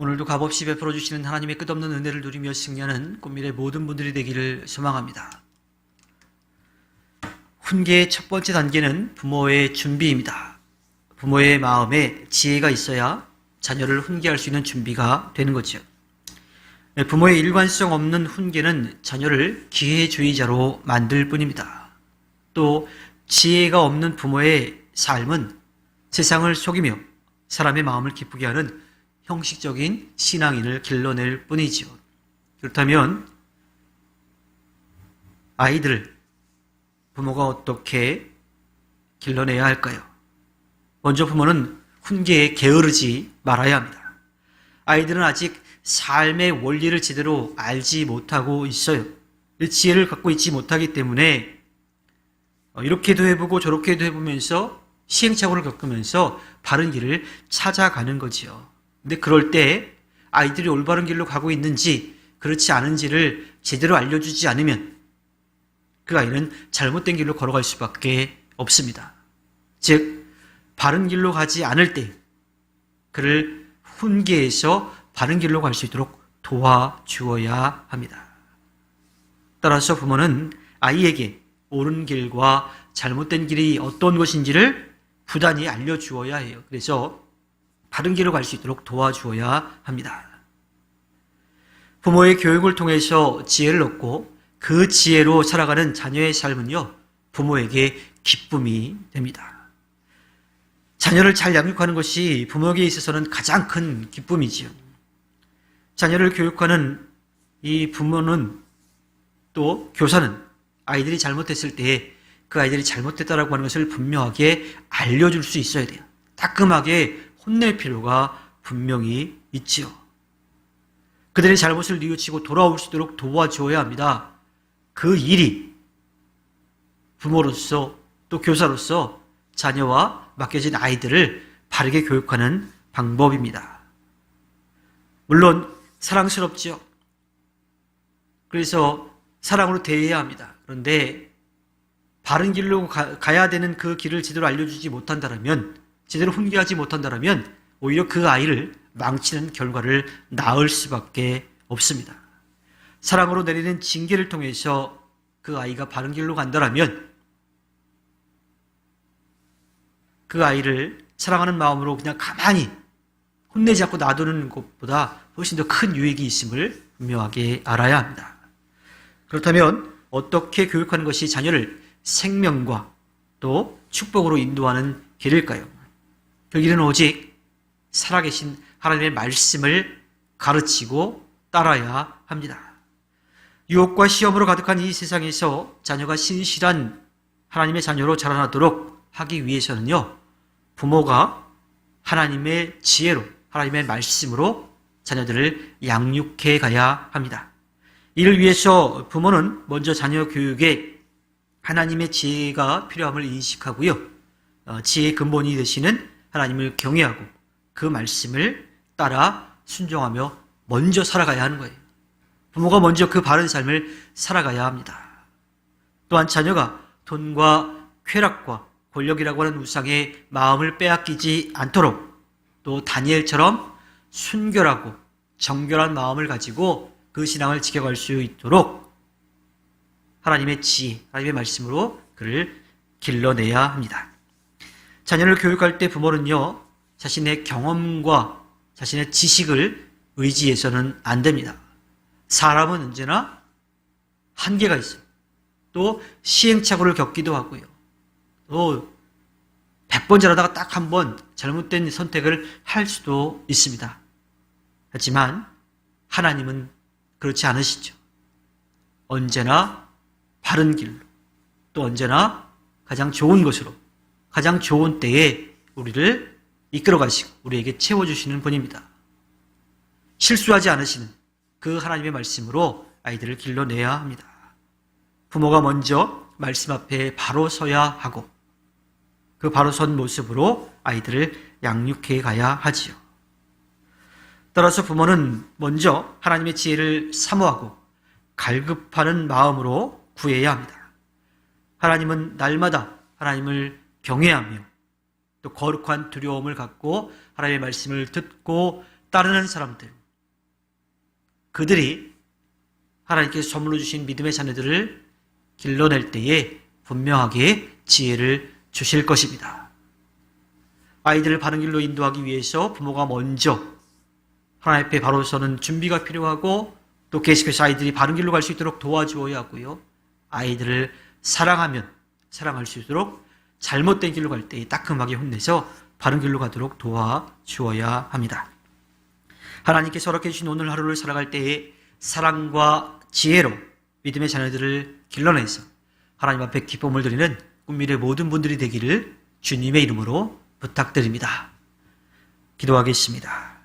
오늘도 값없이 베풀어 주시는 하나님의 끝없는 은혜를 누리며 승리하는 꽃밀의 모든 분들이 되기를 소망합니다. 훈계의 첫 번째 단계는 부모의 준비입니다. 부모의 마음에 지혜가 있어야 자녀를 훈계할 수 있는 준비가 되는 거죠. 네, 부모의 일관성 없는 훈계는 자녀를 기회주의자로 만들 뿐입니다. 또 지혜가 없는 부모의 삶은 세상을 속이며 사람의 마음을 기쁘게 하는 형식적인 신앙인을 길러낼 뿐이지요. 그렇다면 아이들을 부모가 어떻게 길러내야 할까요? 먼저 부모는 훈계에 게으르지 말아야 합니다. 아이들은 아직 삶의 원리를 제대로 알지 못하고 있어요. 지혜를 갖고 있지 못하기 때문에 이렇게도 해보고 저렇게도 해보면서 시행착오를 겪으면서 바른 길을 찾아가는 거지요. 근데 그럴 때 아이들이 올바른 길로 가고 있는지 그렇지 않은지를 제대로 알려주지 않으면 그 아이는 잘못된 길로 걸어갈 수밖에 없습니다. 즉, 바른 길로 가지 않을 때 그를 훈계해서 바른 길로 갈 수 있도록 도와주어야 합니다. 따라서 부모는 아이에게 옳은 길과 잘못된 길이 어떤 것인지를 부단히 알려주어야 해요. 그래서 바른 길로 갈 수 있도록 도와주어야 합니다. 부모의 교육을 통해서 지혜를 얻고 그 지혜로 살아가는 자녀의 삶은요, 부모에게 기쁨이 됩니다. 자녀를 잘 양육하는 것이 부모에게 있어서는 가장 큰 기쁨이지요. 자녀를 교육하는 이 부모는 또 교사는 아이들이 잘못했을 때 그 아이들이 잘못했다라고 하는 것을 분명하게 알려줄 수 있어야 돼요. 따끔하게 혼낼 필요가 분명히 있지요. 그들의 잘못을 뉘우치고 돌아올 수 있도록 도와주어야 합니다. 그 일이 부모로서 또 교사로서 자녀와 맡겨진 아이들을 바르게 교육하는 방법입니다. 물론 사랑스럽지요. 그래서 사랑으로 대해야 합니다. 그런데 바른 길로 가, 야 되는 그 길을 제대로 알려주지 못한다면, 제대로 훈계하지 못한다면 오히려 그 아이를 망치는 결과를 낳을 수밖에 없습니다. 사랑으로 내리는 징계를 통해서 그 아이가 바른 길로 간다면 그 아이를 사랑하는 마음으로 그냥 가만히 혼내지 않고 놔두는 것보다 훨씬 더 큰 유익이 있음을 분명하게 알아야 합니다. 그렇다면 어떻게 교육하는 것이 자녀를 생명과 또 축복으로 인도하는 길일까요? 그 길은 오직 살아계신 하나님의 말씀을 가르치고 따라야 합니다. 유혹과 시험으로 가득한 이 세상에서 자녀가 신실한 하나님의 자녀로 자라나도록 하기 위해서는요, 부모가 하나님의 지혜로, 하나님의 말씀으로 자녀들을 양육해 가야 합니다. 이를 위해서 부모는 먼저 자녀 교육에 하나님의 지혜가 필요함을 인식하고요. 어, 지혜의 근본이 되시는 하나님을 경외하고 그 말씀을 따라 순종하며 먼저 살아가야 하는 거예요. 부모가 먼저 그 바른 삶을 살아가야 합니다. 또한 자녀가 돈과 쾌락과 권력이라고 하는 우상의 마음을 빼앗기지 않도록 또 다니엘처럼 순결하고 정결한 마음을 가지고 그 신앙을 지켜갈 수 있도록 하나님의 지혜, 하나님의 말씀으로 그를 길러내야 합니다. 자녀를 교육할 때 부모는요, 자신의 경험과 자신의 지식을 의지해서는 안 됩니다. 사람은 언제나 한계가 있어요. 또 시행착오를 겪기도 하고요. 또 100번 잘하다가 딱 한 번 잘못된 선택을 할 수도 있습니다. 하지만 하나님은 그렇지 않으시죠. 언제나 바른 길로 또 언제나 가장 좋은 것으로 가장 좋은 때에 우리를 이끌어 가시고 우리에게 채워 주시는 분입니다. 실수하지 않으시는 그 하나님의 말씀으로 아이들을 길러내야 합니다. 부모가 먼저 말씀 앞에 바로 서야 하고 그 바로 선 모습으로 아이들을 양육해 가야 하지요. 따라서 부모는 먼저 하나님의 지혜를 사모하고 갈급하는 마음으로 구해야 합니다. 하나님은 날마다 하나님을 경외하며 또 거룩한 두려움을 갖고 하나님의 말씀을 듣고 따르는 사람들, 그들이 하나님께서 선물로 주신 믿음의 자녀들을 길러낼 때에 분명하게 지혜를 주실 것입니다. 아이들을 바른 길로 인도하기 위해서 부모가 먼저 하나님 앞에 바로 서는 준비가 필요하고 또 계속해서 아이들이 바른 길로 갈 수 있도록 도와주어야 하고요. 아이들을 사랑하면 사랑할 수 있도록 잘못된 길로 갈 때 따끔하게 혼내서 바른 길로 가도록 도와주어야 합니다. 하나님께서 허락해 주신 오늘 하루를 살아갈 때에 사랑과 지혜로 믿음의 자녀들을 길러내서 하나님 앞에 기쁨을 드리는 꿈미래 모든 분들이 되기를 주님의 이름으로 부탁드립니다. 기도하겠습니다.